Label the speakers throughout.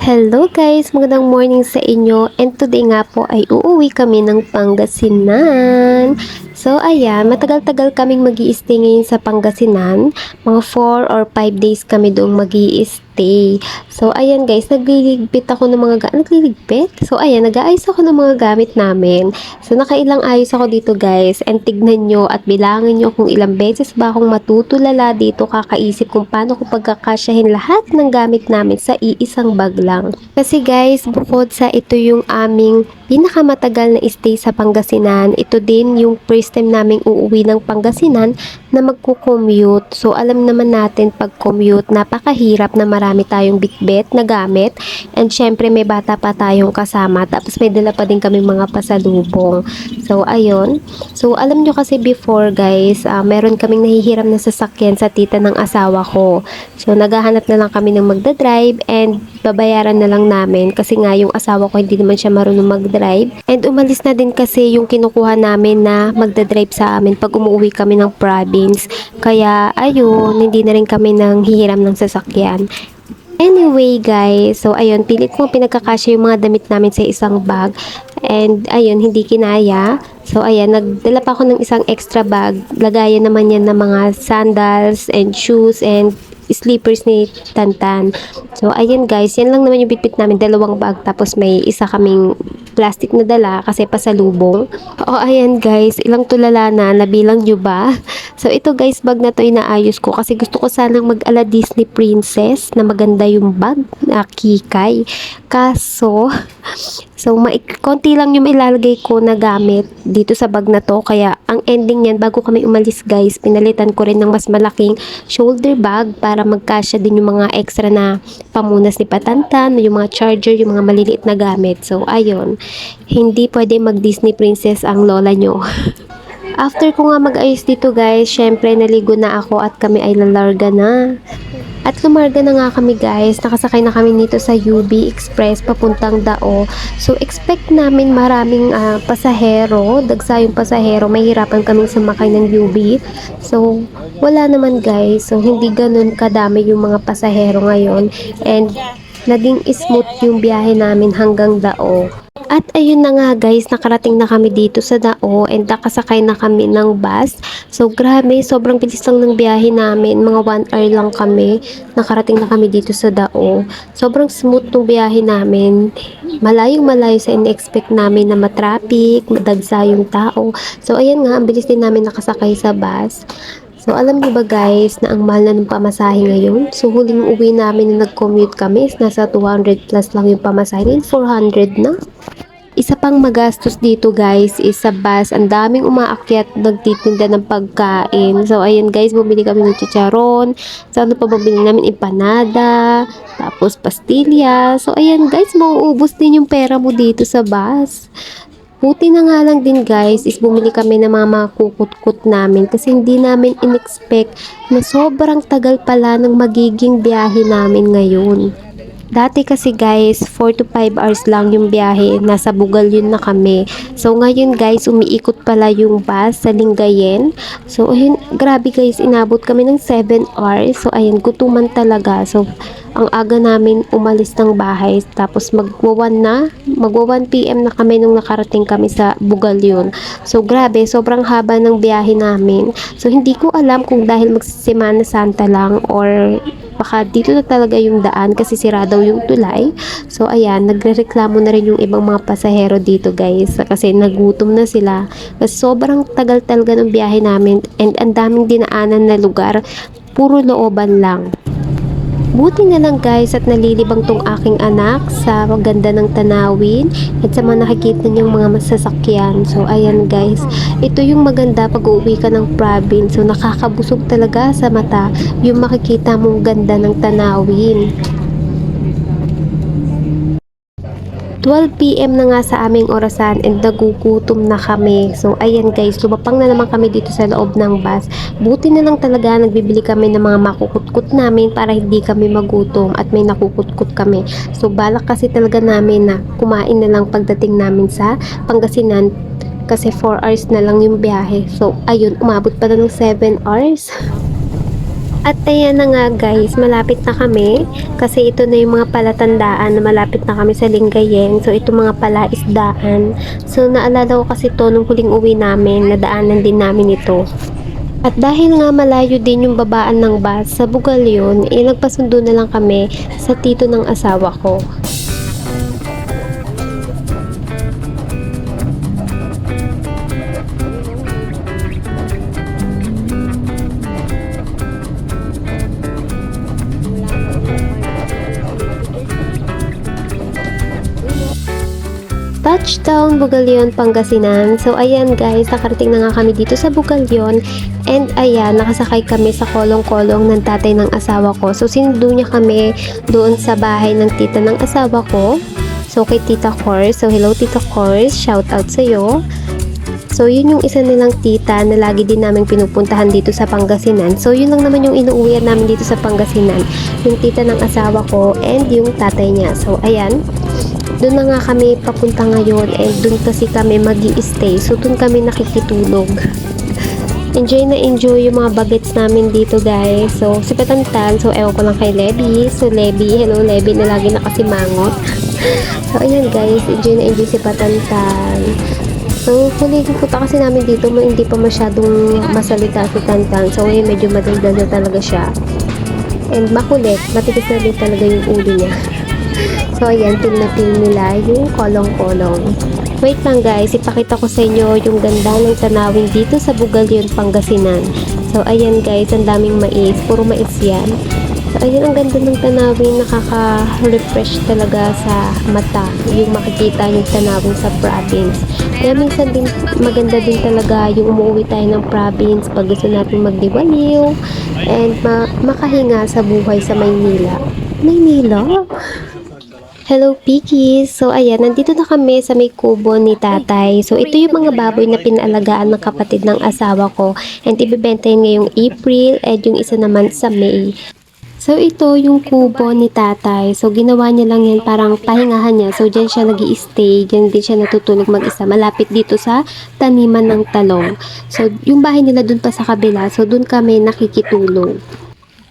Speaker 1: Hello guys! Magandang morning sa inyo and today nga po ay uuwi kami ng Pangasinan. So ayan, matagal-tagal kaming mag stay ngayon sa Pangasinan. Mga 4 or 5 days kami doong mag stay So ayan guys, nagliligpit ako ng mga ga- nagliligpit? So ayan, nag-aayos ako ng mga gamit namin. So nakailang ayos ako dito guys and tignan nyo at bilangin nyo kung ilang beses ba akong matutulala dito kakaisip kung paano ko pagkakasyahin lahat ng gamit namin sa iisang bag lang. Kasi guys, bukod sa ito yung aming pinakamatagal na stay sa Pangasinan, ito din yung first time naming uuwi ng Pangasinan na magko-commute. So alam naman natin pag commute, napakahirap na marami tayong bitbit na gamit and syempre may bata pa tayong kasama tapos may dala pa din kami mga pasalubong. So ayun. So alam nyo kasi before guys, ah, meron kaming nahihiram na sasakyan sa tita ng asawa ko. So naghahanap na lang kami ng magdadrive and babayaran na lang namin kasi nga yung asawa ko hindi naman siya marunong magdrive. And umalis na din kasi yung kinukuha namin na magdadrive sa amin pag umuwi kami ng province. Kaya ayun, hindi na rin kami nang hihiram ng sasakyan. Anyway guys, so ayun, pilit kong pinagkakasya yung mga damit namin sa isang bag. And ayun, hindi kinaya. So ayan, nagdala pa ako ng isang extra bag. Lagayan naman yan ng mga sandals and shoes and sleepers ni Tantan. So ayan guys, yan lang naman yung bitbit namin, dalawang bag. Tapos may isa kaming plastic na dala kasi pasalubong. O ayan guys, ilang tulala na, nabilang nyo ba? So ito guys, bag na to inaayos ko kasi gusto ko sanang mag-ala Disney Princess na maganda yung bag na kikay. Kaso, so konti lang yung ilalagay ko na gamit dito sa bag na to. Kaya ang ending niyan, bago kami umalis guys, pinalitan ko rin ng mas malaking shoulder bag para magkasya din yung mga extra na pamunas ni Patantan, yung mga charger, yung mga maliliit na gamit. So ayun, hindi pwede mag Disney Princess ang lola nyo. After ko nga mag-ayos dito guys, syempre naligo na ako at kami ay lalarga na. At lumarga na nga kami guys, nakasakay na kami nito sa UB Express papuntang Dao. So expect namin maraming ah, pasahero, dagsa yung pasahero, mahirapan kaming sumakay ng UB. So wala naman guys, so hindi ganun kadami yung mga pasahero ngayon. And naging smooth yung biyahe namin hanggang Dao. At ayun na nga guys, nakarating na kami dito sa Dao and nakasakay na kami ng bus. So grabe, sobrang bilis lang ng biyahe namin. Mga 1 hour lang kami. Nakarating na kami dito sa Dao. Sobrang smooth ng biyahe namin. Malayong malayo sa in-expect namin na matraffic, madagsa yung tao. So ayan nga, ang bilis din namin nakasakay sa bus. So, alam niyo ba guys na ang mahal na ng pamasahe ngayon? So, huling uwi namin na nag-commute kami is nasa 200 plus lang yung pamasahe. Ngayon, 400 na. Isa pang magastos dito guys is sa bus. Ang daming umaakyat nagtitinda ng pagkain. So, ayan guys, bumili kami ng chicharon. So, ano pa bumili namin? Empanada. Tapos, pastilya. So, ayan guys, mauubos din yung pera mo dito sa bus. Buti na nga lang din guys is bumili kami ng mga makukut-kut namin kasi hindi namin in-expect na sobrang tagal pala ng magiging biyahe namin ngayon. Dati kasi guys, 4 to 5 hours lang yung biyahe. Nasa Bugal yun na kami. So ngayon guys, umiikot pala yung bus sa Lingayen. So ayun, grabe guys, inabot kami ng 7 hours. So ayun, gutuman talaga. So ang aga namin umalis ng bahay. Tapos magwa 1 na, magwa 1 PM na kami nung nakarating kami sa Bugal yun. So grabe, sobrang haba ng biyahe namin. So hindi ko alam kung dahil magsisimana Santa lang or baka dito na talaga yung daan kasi sira daw yung tulay. So ayan, nagrereklamo na rin yung ibang mga pasahero dito guys kasi nagutom na sila. Kasi sobrang tagal talaga ng biyahe namin and ang daming dinaanan na lugar. Puro looban lang. Buti na lang guys at nalilibang tong aking anak sa ganda ng tanawin at sa mga nakikita niyong mga masasakyan. So ayan guys, ito yung maganda pag uuwi ka ng province. So nakakabusog talaga sa mata yung makikita mong ganda ng tanawin. 12pm na nga sa aming orasan and nagugutom na kami. So, ayan guys, lumapang na naman kami dito sa loob ng bus. Buti na lang talaga nagbibili kami ng mga makukutkut namin para hindi kami magutom at may nakukutkut kami. So, balak kasi talaga namin na kumain na lang pagdating namin sa Pangasinan kasi 4 hours na lang yung biyahe. So, ayun, umabot pa na ng 7 hours. At ayan na nga guys, malapit na kami kasi ito na yung mga palatandaan na malapit na kami sa Lingayen. So ito mga palaisdaan. So naalala ko kasi to nung huling uwi namin, nadaanan din namin ito. At dahil nga malayo din yung babaan ng bus sa Bugal yun, eh nagpasundo na lang kami sa tito ng asawa ko. Touchdown Bugalyon, Pangasinan. So ayan guys, nakarating na nga kami dito sa Bugalyon and ayan, nakasakay kami sa kolong-kolong ng tatay ng asawa ko. So sinundo niya kami doon sa bahay ng tita ng asawa ko. So kay Tita Cors, so hello Tita Cors, shout out sa iyo. So yun yung isa nilang tita na lagi din namin pinupuntahan dito sa Pangasinan. So yun lang naman yung inuuwian namin dito sa Pangasinan. Yung tita ng asawa ko and yung tatay niya. So ayan, doon na nga kami papunta ngayon and doon kasi kami mag stay So doon kami nakikitulog. Enjoy na enjoy yung mga bagets namin dito guys. So si Patantan, so ewan ko lang kay Lebi. So Lebi, hello Lebi na lagi nakasimangot. so ayan guys, enjoy na enjoy si Patantan. So huling punta kasi namin dito, hindi pa masyadong masalita si Tantan. So ngayon medyo madaldal na talaga siya. And makulit, matigas na din talaga yung ulo niya. So, ayan, feel na feel nila yung kolong-kolong. Wait lang guys, ipakita ko sa inyo yung ganda ng tanawin dito sa Bugalyon, Pangasinan. So, ayan guys, ang daming mais. Puro mais yan. So, ayan, ang ganda ng tanawin. Nakaka-refresh talaga sa mata. Yung makikita yung tanawin sa province. Kaya minsan din, maganda din talaga yung umuwi tayo ng province pag gusto natin magdiwaliw and ma- makahinga sa buhay sa Maynila. Maynila? Hello, Piki! So, ayan, nandito na kami sa may kubo ni tatay. So, ito yung mga baboy na pinalagaan ng kapatid ng asawa ko. And ibibenta yun ngayong April at yung isa naman sa May. So, ito yung kubo ni tatay. So, ginawa niya lang yan parang pahingahan niya. So, dyan siya nag stay Dyan din siya natutulog mag-isa. Malapit dito sa taniman ng talong. So, yung bahay nila dun pa sa kabila. So, dun kami nakikitulog.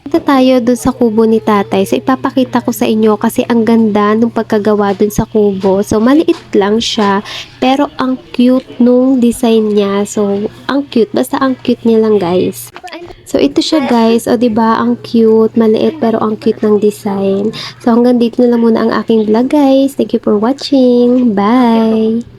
Speaker 1: Punta tayo dun sa kubo ni tatay. So, ipapakita ko sa inyo kasi ang ganda nung pagkagawa dun sa kubo. So, maliit lang siya. Pero, ang cute nung design niya. So, ang cute. Basta ang cute niya lang, guys. So, ito siya, guys. O, ba Ang cute. Maliit, pero ang cute ng design. So, hanggang dito na lang muna ang aking vlog, guys. Thank you for watching. Bye!